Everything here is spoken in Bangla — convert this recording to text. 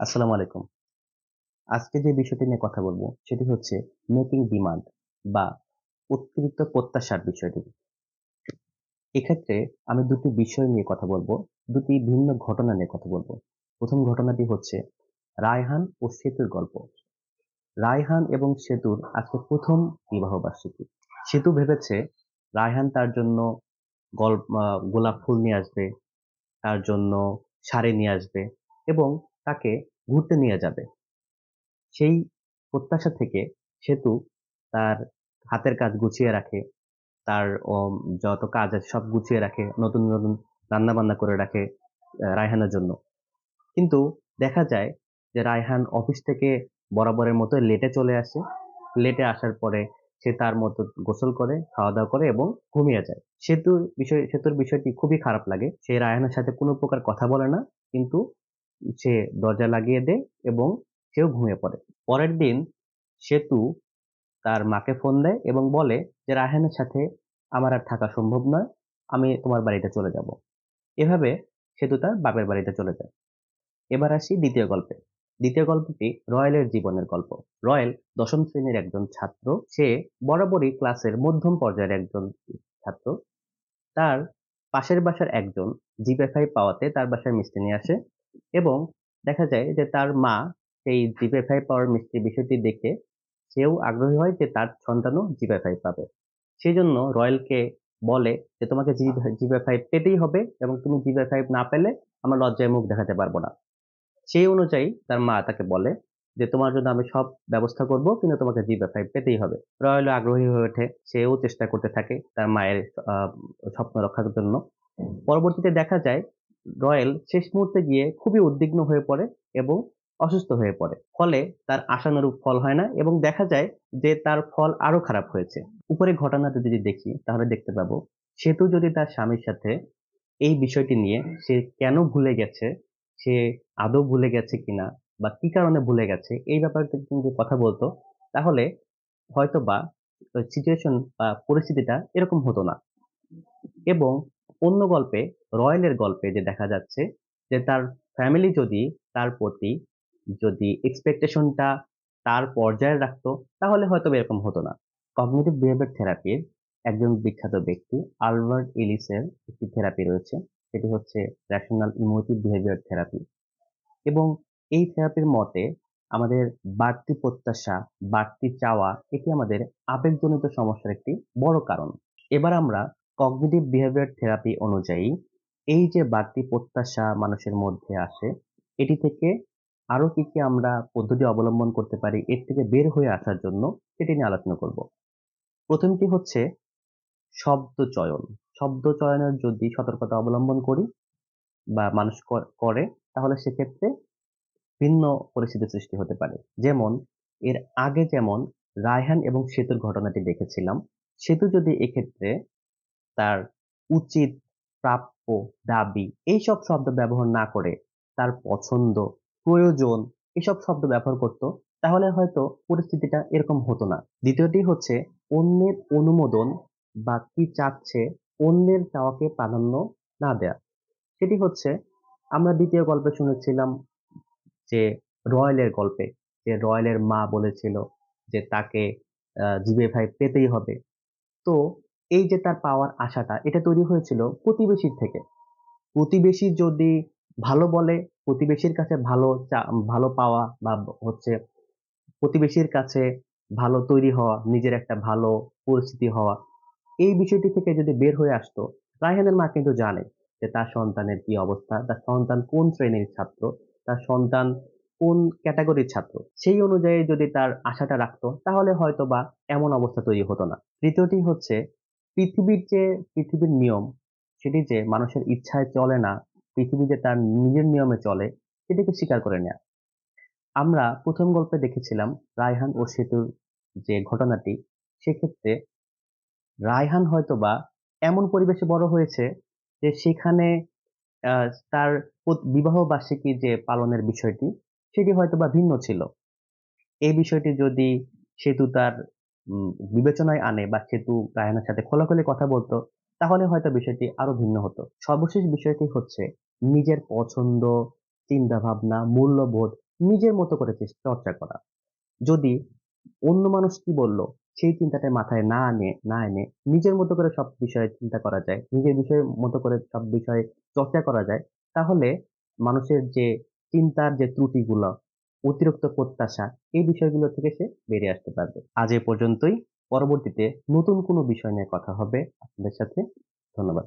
আসসালামু আলাইকুম। আজকে যে বিষয়টি নিয়ে কথা বলব, সেটি হচ্ছে মেকিং ডিমান্ড বা অতিরিক্ত প্রত্যাশার বিষয়টি। এক্ষেত্রে আমি দুটি বিষয় নিয়ে কথা বলব, দুটি ভিন্ন ঘটনা নিয়ে কথা বলব। প্রথম ঘটনাটি হচ্ছে রায়হান ও সেতুর গল্প। রায়হান এবং সেতুর আজকে প্রথম বিবাহ বার্ষিকী। সেতু ভেবেছে রায়হান তার জন্য গল্প গোলাপ ফুল নিয়ে আসবে, তার জন্য শাড়ি নিয়ে আসবে এবং তাকে ঘুরতে নিয়ে যাবে। সেই প্রত্যাশা থেকে সেতু তার হাতের কাজ গুছিয়ে রাখে, তার যত কাজ আছে সব গুছিয়ে রাখে, নতুন নতুন রান্না বান্না করে রাখে রায়হানের জন্য। কিন্তু দেখা যায় যে রায়হান অফিস থেকে বরাবরের মতো লেটে চলে আসে। লেটে আসার পরে সে তার মতো গোসল করে খাওয়া দাওয়া করে এবং ঘুমিয়ে যায়। সেতুর বিষয়, সেতুর বিষয়টি খুবই খারাপ লাগে। সে রায়হানের সাথে কোনো প্রকার কথা বলে না, কিন্তু সে দরজা লাগিয়ে দেয় এবং সেও ঘুমিয়ে পড়ে। পরের দিন সেতু তার মাকে ফোন দেয় এবং বলে যে রাহেনের সাথে আমার আর থাকা সম্ভব নয়, আমি তোমার বাড়িতে চলে যাব। এভাবে সেতু তার বাপের বাড়িতে চলে যায়। এবার আসি দ্বিতীয় গল্পে। দ্বিতীয় গল্পটি রয়েলের জীবনের গল্প। রয়েল দশম শ্রেণির একজন ছাত্র। সে বরাবরই ক্লাসের মধ্যম পর্যায়ের একজন ছাত্র। তার পাশের বাসার একজন জিপেফাই পাওয়াতে তার বাসায় মিষ্টি নিয়ে আসে। এবং দেখা যায় যে তার মা সেই জিপে ফাইভ পাওয়ার মিষ্টি বিষয়টি দেখে সেও আগ্রহী হয় যে তার সন্তানও জিপে ফাইভ পাবে। সেই জন্য রয়্যালকে বলে যে, তোমাকে জিপে ফাইভ পেতেই হবে এবং তুমি জিপে ফাইভ না পেলে আমার লজ্জায় মুখ দেখাতে পারব না। সেই অনুযায়ী তার মা তাকে বলে যে, তোমার জন্য আমি সব ব্যবস্থা করব, কিন্তু তোমাকে জিপে ফাইভ পেতেই হবে। রয়্যাল আগ্রহী হয়ে ওঠে, সেও চেষ্টা করতে থাকে তার মায়ের স্বপ্ন রক্ষার জন্য। পরবর্তীতে দেখা যায় রয়েল শেষ মুহূর্তে গিয়ে খুবই উদ্বিগ্ন হয়ে পড়ে এবং অসুস্থ হয়ে পড়ে। ফলে তার আশানুরূপ ফল হয় না এবং দেখা যায় যে তার ফল আরও খারাপ হয়েছে। উপরে ঘটনাটা যদি দেখি, তাহলে দেখতে পাবো, সেতু যদি তার স্বামীর সাথে এই বিষয়টি নিয়ে সে কেন ভুলে গেছে, সে আদৌ ভুলে গেছে কিনা বা কি কারণে ভুলে গেছে, এই ব্যাপারে যদি কথা বলতো, তাহলে হয়তো বা সিচুয়েশন বা পরিস্থিতিটা এরকম হতো না। এবং অন্য গল্পে, রয়েলের গল্পে যে দেখা যাচ্ছে যে তার ফ্যামিলি যদি তার প্রতি যদি এক্সপেকটেশনটা তার পর্যায়ে রাখতো, তাহলে হয়তো এরকম হতো না। কগনিটিভ বিহেভিয়ার থেরাপির একজন বিখ্যাত ব্যক্তি আলবার্ট ইলিসের একটি থেরাপি রয়েছে, সেটি হচ্ছে র্যাশনাল ইমোটিভ বিহেভিয়ার থেরাপি এবং এই থেরাপির মতে আমাদের বাড়তি প্রত্যাশা, বাড়তি চাওয়া, এটি আমাদের আবেগজনিত সমস্যার একটি বড় কারণ। এবার আমরা কগনিটিভ বিহেভিয়ার থেরাপি অনুযায়ী, এই যে বাড়তি প্রত্যাশা মানুষের মধ্যে আসে, এটি থেকে আরও কি কি আমরা পদ্ধতি অবলম্বন করতে পারি, এর থেকে বের হয়ে আসার জন্য সেটি নিয়ে আলোচনা করব। প্রথমটি হচ্ছে শব্দ চয়ন। শব্দ চয়নের যদি সতর্কতা অবলম্বন করি বা মানুষ করে, তাহলে সেক্ষেত্রে ভিন্ন পরিস্থিতির সৃষ্টি হতে পারে। যেমন, এর আগে যেমন রায়হান এবং সেতুর ঘটনাটি দেখেছিলাম, সেতু যদি এক্ষেত্রে তার উচিত প্রাপ্য দাবি। এইসব শব্দ ব্যবহার না করে তার পছন্দ, প্রয়োজন এসব শব্দ ব্যবহার করত, তাহলে হয়তো পরিস্থিতিটা এরকম হতো না। দ্বিতীয়টি হচ্ছে অন্যের অনুমোদন বা কি চাচ্ছে অন্যের চাওয়াকে প্রাধান্য না দেয়া। সেটি হচ্ছে আমরা দ্বিতীয় গল্পে শুনেছিলাম যে রয়্যালের গল্পে, যে রয়্যালের মা বলেছিল যে তাকে জিবে ভাই পেতেই হবে। তো এই যে তার পাওয়ার আশাটা, এটা তৈরি হয়েছিল প্রতিবেশীর থেকে। প্রতিবেশী যদি ভালো বলে, প্রতিবেশীর কাছে ভালো ভালো পাওয়া বা হচ্ছে প্রতিবেশীর কাছে ভালো তৈরি হওয়া, নিজের একটা ভালো পরিস্থিতি হওয়া, এই বিষয়টি থেকে যদি বের হয়ে আসতো, রায়হানের মা কিন্তু জানে যে তার সন্তানের কি অবস্থা, তার সন্তান কোন শ্রেণির ছাত্র, তার সন্তান কোন ক্যাটাগরির ছাত্র। সেই অনুযায়ী যদি তার আশাটা রাখতো, তাহলে হয়তো বা এমন অবস্থা তৈরি হতো না। তৃতীয়টি হচ্ছে পৃথিবীর যে পৃথিবীর নিয়ম, সেটি যে মানুষের ইচ্ছায় চলে না, পৃথিবী যে তার নিজের নিয়মে চলে, সেটিকে স্বীকার করে নেয়া। আমরা প্রথম গল্পে দেখেছিলাম রায়হান ও সেতুর যে ঘটনাটি, সেক্ষেত্রে রায়হান হয়তোবা এমন পরিবেশে বড় হয়েছে যে সেখানে তার বিবাহ বার্ষিকী যে পালনের বিষয়টি, সেটি হয়তোবা ভিন্ন ছিল। এই বিষয়টি যদি সেতু তার বিবেচনায় আনে বা সেতু রায়হানের সাথে খোলাখুলি কথা বলতো, তাহলে হয়তো বিষয়টি আরও ভিন্ন হতো। সর্বশেষ বিষয়টি হচ্ছে নিজের পছন্দ চিন্তা ভাবনা মূল্যবোধ নিজের মতো করে চর্চা করা। যদি অন্য মানুষ কি বলল, সেই চিন্তাটা মাথায় না আনে, না এনে নিজের মতো করে সব বিষয়ে চিন্তা করা যায়, নিজের বিষয়ের মতো করে সব বিষয়ে চর্চা করা যায়, তাহলে মানুষের যে চিন্তার যে ত্রুটিগুলো অতিরিক্ত প্রত্যাশা এই বিষয়গুলো থেকে সে বেরিয়ে আসতে পারবে। আজ এ পর্যন্তই। পরবর্তীতে নতুন কোনো বিষয় নিয়ে কথা হবে। আপনাদের সাথে ধন্যবাদ।